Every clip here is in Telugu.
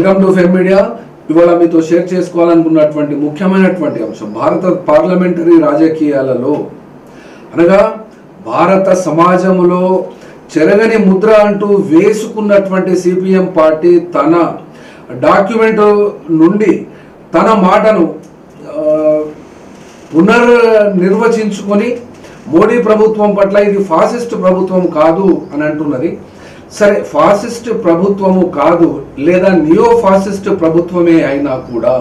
వెల్కమ్ టు ఫెమ్ మీడియా ఇవాళ మీతో షేర్ చేసుకోవాలనుకున్నటువంటి ముఖ్యమైనటువంటి అంశం భారత పార్లమెంటరీ రాజకీయాలలో. అనగా భారత సమాజంలో చెరగని ముద్ర అంటూ వేసుకున్నటువంటి సిపిఎం పార్టీ తన డాక్యుమెంట్ నుండి తన మాటను పునర్నిర్వచించుకొని మోడీ ప్రభుత్వం పట్ల ఇది ఫాసిస్ట్ ప్రభుత్వం కాదు అని అంటున్నది. సరే ఫాసిస్ట్ ప్రభుత్వము కాదు లేదా నియో ఫాసిస్ట్ ప్రభుత్వమే అయినా కూడా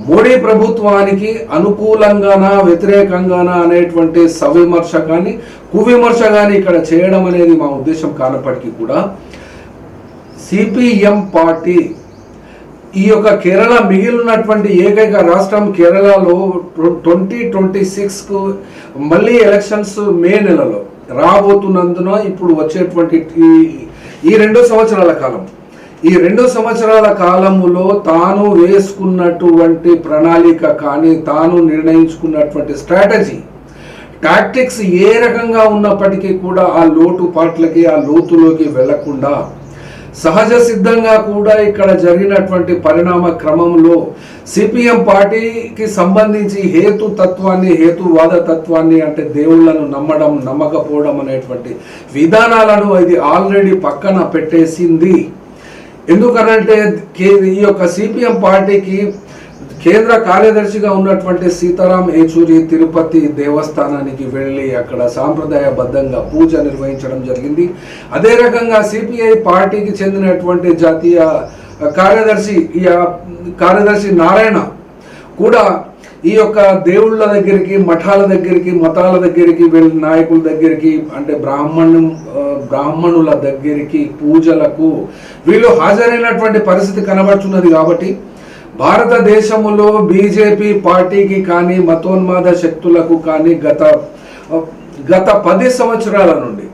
మోడీ ప్రభుత్వానికి అనుకూలంగానా వ్యతిరేకంగానా అనేటువంటి సవిమర్శ కానీ కువిమర్శ కానీ ఇక్కడ చేయడం అనేది మా ఉద్దేశం కానప్పటికీ కూడా సిపిఎం పార్టీ ఈ యొక్క కేరళ మిగిలినటువంటి ఏకైక రాష్ట్రం కేరళలో ట్వంటీ ట్వంటీ సిక్స్కు మళ్ళీ ఎలక్షన్స్ మే నెలలో రాబోతున్నందున ఇప్పుడు వచ్చేటువంటి ఈ రెండో రెండు సంవత్సరాల కాలం. ఈ రెండు సంవత్సరాల కాలములో తాను వేసుకున్నటువంటి ప్రణాళిక కానీ తాను నిర్ణయించుకున్నటువంటి స్ట్రాటజీ టాక్టిక్స్ ఏ రకంగా ఉన్నప్పటికీ కూడా ఆ లోటు పాట్లకి ఆ లోతులోకి వెళ్ళకుండా సహజ సిద్ధంగా కూడా ఇక్కడ జరిగినటువంటి పరిణామ క్రమంలో సిపిఎం పార్టీకి సంబంధించి హేతు తత్వాన్ని హేతువాద తత్వాన్ని అంటే దేవుళ్ళను నమ్మడం నమ్మకపోవడం అనేటువంటి విధానాలను ఇది ఆల్రెడీ పక్కన పెట్టేసింది. ఎందుకనంటే ఈ యొక్క సిపిఎం పార్టీకి కేంద్ర కార్యదర్శిగా ఉన్నటువంటి సీతారాం ఏచూరి తిరుపతి దేవస్థానానికి వెళ్ళి అక్కడ సాంప్రదాయబద్ధంగా పూజ నిర్వహించడం జరిగింది. అదే రకంగా సిపిఐ పార్టీకి చెందినటువంటి జాతీయ కార్యదర్శి ఈ కార్యదర్శి నారాయణ కూడా ఈ యొక్క దేవుళ్ళ దగ్గరికి మఠాల దగ్గరికి మతాల దగ్గరికి వెళ్ళి నాయకుల దగ్గరికి అంటే బ్రాహ్మణు బ్రాహ్మణుల దగ్గరికి పూజలకు వీళ్ళు హాజరైనటువంటి పరిస్థితి కనబడుతున్నది కాబట్టి భారతదేశంలో బీజేపీ పార్టీకి కానీ మతోన్మాద శక్తులకు కానీ గత గత పది సంవత్సరాల నుండి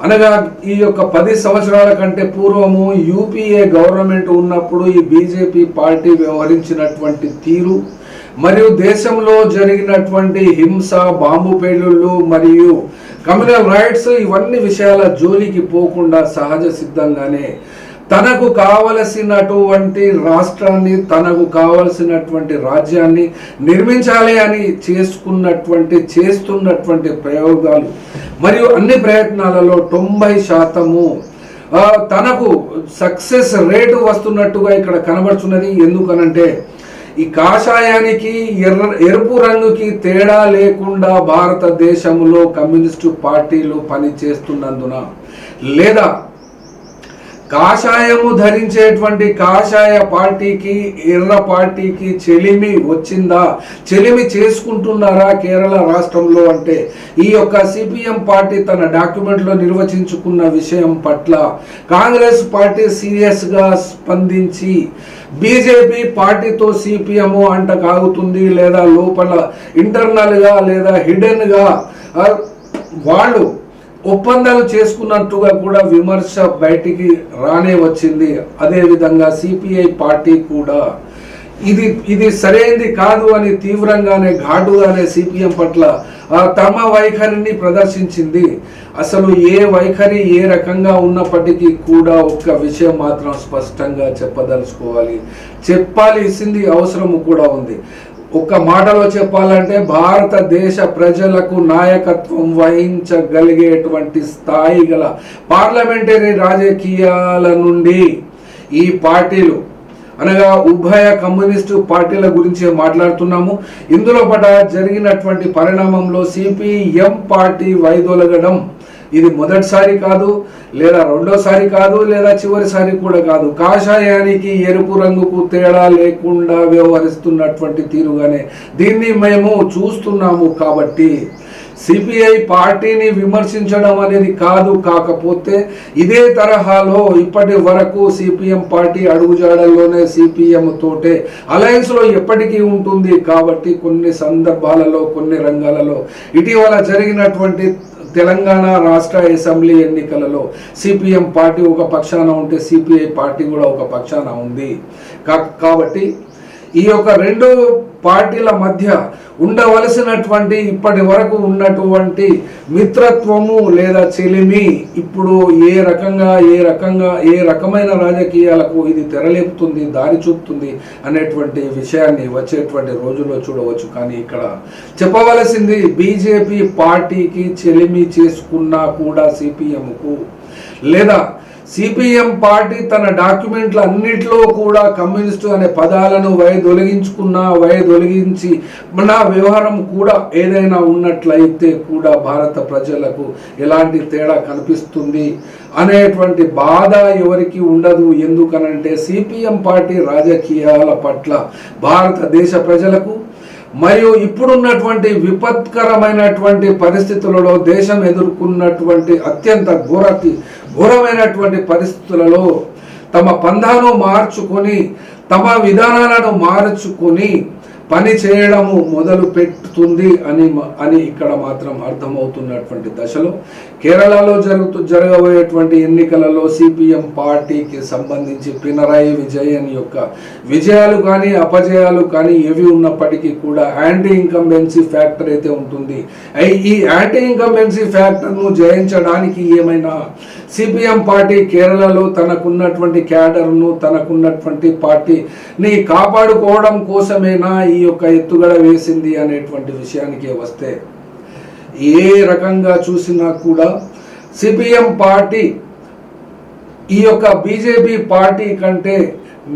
అనగా ఈ యొక్క పది సంవత్సరాల కంటే పూర్వము యూపీఏ గవర్నమెంట్ ఉన్నప్పుడు ఈ బీజేపీ పార్టీ వ్యవహరించినటువంటి తీరు మరియు దేశంలో జరిగినటువంటి హింస బాంబు పేలుళ్ళు మరియు కమ్యూనల్ రైట్స్ ఇవన్నీ విషయాల జోలికి పోకుండా సహజ సిద్ధంగానే తనకు కావలసినటువంటి రాష్ట్రాన్ని తనకు కావలసినటువంటి రాజ్యాన్ని నిర్మించాలి అని చేసుకున్నటువంటి చేస్తున్నటువంటి ప్రయోగాలు మరియు అన్ని ప్రయత్నాలలో తొంభై శాతము తనకు సక్సెస్ రేటు వస్తున్నట్టుగా ఇక్కడ కనబడుతున్నది ఎందుకనంటే ఈ కాషాయానికి ఎర్ర ఎరుపు రంగుకి తేడా లేకుండా భారతదేశంలో కమ్యూనిస్టు పార్టీలు పనిచేస్తున్నందున లేదా కాషాయము ధరించేటువంటి కాషాయ పార్టీకి ఎర్ర పార్టీకి చెలిమి వచ్చిందా? చెలిమి చేసుకుంటున్నారా కేరళ రాష్ట్రంలో అంటే? ఈ యొక్క సిపిఎం పార్టీ తన డాక్యుమెంట్లో నిర్వచించుకున్న విషయం పట్ల కాంగ్రెస్ పార్టీ సీరియస్గా స్పందించి బీజేపీ పార్టీతో సిపిఎం అంట కాగుతుంది లేదా లోపల ఇంటర్నల్గా లేదా హిడెన్గా? వాళ్ళు ఒప్పందాలు చేసుకున్నట్టుగా కూడా విమర్శ బయటికి రానే వచ్చింది. అదేవిధంగా సిపిఐ పార్టీ కూడా ఇది ఇది సరైనది కాదు అని తీవ్రంగానే ఘాటుగానే సిపిఎం పట్ల తమ వైఖరిని ప్రదర్శించింది. అసలు ఏ వైఖరి ఏ రకంగా ఉన్నప్పటికీ కూడా ఒక్క విషయం మాత్రం స్పష్టంగా చెప్పదలుచుకోవాలి. చెప్పాల్సింది అవసరము కూడా ఉంది. ఒక్క మాటలో చెప్పాలంటే భారతదేశ ప్రజలకు నాయకత్వం వహించగలిగేటువంటి స్థాయి గల పార్లమెంటరీ రాజకీయాల నుండి ఈ పార్టీలు అనగా ఉభయ కమ్యూనిస్టు పార్టీల గురించి మాట్లాడుతున్నాము. ఇందులో పట జరిగినటువంటి పరిణామంలో సిపిఎం పార్టీ వైదొలగడం ఇది మొదటిసారి కాదు లేదా రెండోసారి కాదు లేదా చివరిసారి కూడా కాదు. కాషాయానికి ఎరుపు రంగుకు తేడా లేకుండా వ్యవహరిస్తున్నటువంటి తీరుగానే దీన్ని మేము చూస్తున్నాము కాబట్టి సిపిఐ పార్టీని విమర్శించడం అనేది కాదు కాకపోతే ఇదే తరహాలో ఇప్పటి వరకు సిపిఎం పార్టీ అడుగుజాడల్లోనే సిపిఎం తోటే అలయన్స్లో ఎప్పటికీ ఉంటుంది కాబట్టి కొన్ని సందర్భాలలో కొన్ని రంగాలలో ఇటీవల జరిగినటువంటి తెలంగాణ రాష్ట్ర అసెంబ్లీ ఎన్నికలలో సిపిఎం పార్టీ ఒక పక్షాన ఉంటే సిపిఐ పార్టీ కూడా ఒక పక్షాన ఉంది. కా- కాబట్టి ఈ యొక్క రెండు పార్టీల మధ్య ఉండవలసినటువంటి ఇప్పటి వరకు ఉన్నటువంటి మిత్రత్వము లేదా చెలిమి ఇప్పుడు ఏ రకంగా ఏ రకంగా ఏ రకమైన రాజకీయాలకు ఇది తెరలేపుతుంది దారి చూపుతుంది అనేటువంటి విషయాన్ని వచ్చేటువంటి రోజుల్లో చూడవచ్చు. కానీ ఇక్కడ చెప్పవలసింది బీజేపీ పార్టీకి చెలిమి చేసుకున్నా కూడా సిపిఎంకు లేదా సిపిఎం పార్టీ తన డాక్యుమెంట్లు అన్నిటిలో కూడా కమ్యూనిస్టు అనే పదాలను వైదొలగించుకున్న వైదొలగించి మన వ్యవహారం కూడా ఏదైనా ఉన్నట్లయితే కూడా భారత ప్రజలకు ఎలాంటి తేడా కనిపిస్తుంది అనేటువంటి బాధ ఎవరికి ఉండదు. ఎందుకనంటే సిపిఎం పార్టీ రాజకీయాల పట్ల భారతదేశ ప్రజలకు మరియు ఇప్పుడున్నటువంటి విపత్కరమైనటువంటి పరిస్థితులలో దేశం ఎదుర్కొన్నటువంటి అత్యంత ఘోరతి ఘోరమైనటువంటి పరిస్థితులలో తమ పంధాను మార్చుకొని తమ విధానాలను మార్చుకొని పని చేయడము మొదలు పెట్టుతుంది అని మ- అని ఇక్కడ మాత్రం అర్థమవుతున్నటువంటి దశలో కేరళలో జరుగుతూ జరగబోయేటువంటి ఎన్నికలలో సిపిఎం పార్టీకి సంబంధించి పినరాయి విజయన్ యొక్క విజయాలు కానీ అపజయాలు కానీ ఏవి ఉన్నప్పటికీ కూడా యాంటీ ఇన్కంబెన్సీ ఫ్యాక్టర్ అయితే ఉంటుంది. ఈ యాంటీ ఇన్కంబెన్సీ ఫ్యాక్టర్ను జయించడానికి ఏమైనా సిపిఎం పార్టీ కేరళలో తనకున్నటువంటి క్యాడర్ను తనకున్నటువంటి పార్టీని కాపాడుకోవడం కోసమేనా? ఈ ఈ యొక్క ఎత్తుగడ వేసింది అనేటువంటి విషయానికి వస్తే ఏ రకంగా చూసినా కూడా సిపిఎం పార్టీ ఈ యొక్క బీజేపీ పార్టీ కంటే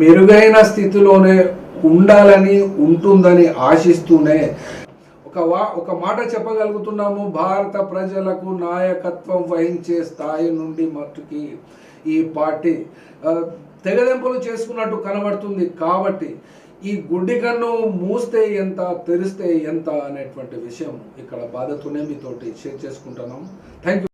మెరుగైన స్థితిలోనే ఉండాలని ఉంటుందని ఆశిస్తూనే ఒక వా ఒక మాట చెప్పగలుగుతున్నాము. భారత ప్రజలకు నాయకత్వం వహించే స్థాయి నుండి మట్టుకి ఈ పార్టీ తెగదెంపులు చేసుకున్నట్టు కనబడుతుంది. కాబట్టి ఈ గుడ్డి కన్ను మూస్తే ఎంత తెరిస్తే ఎంత అనేటువంటి విషయం ఇక్కడ బాధతోనే మీతోటి షేర్ చేసుకుంటున్నాం. Thank you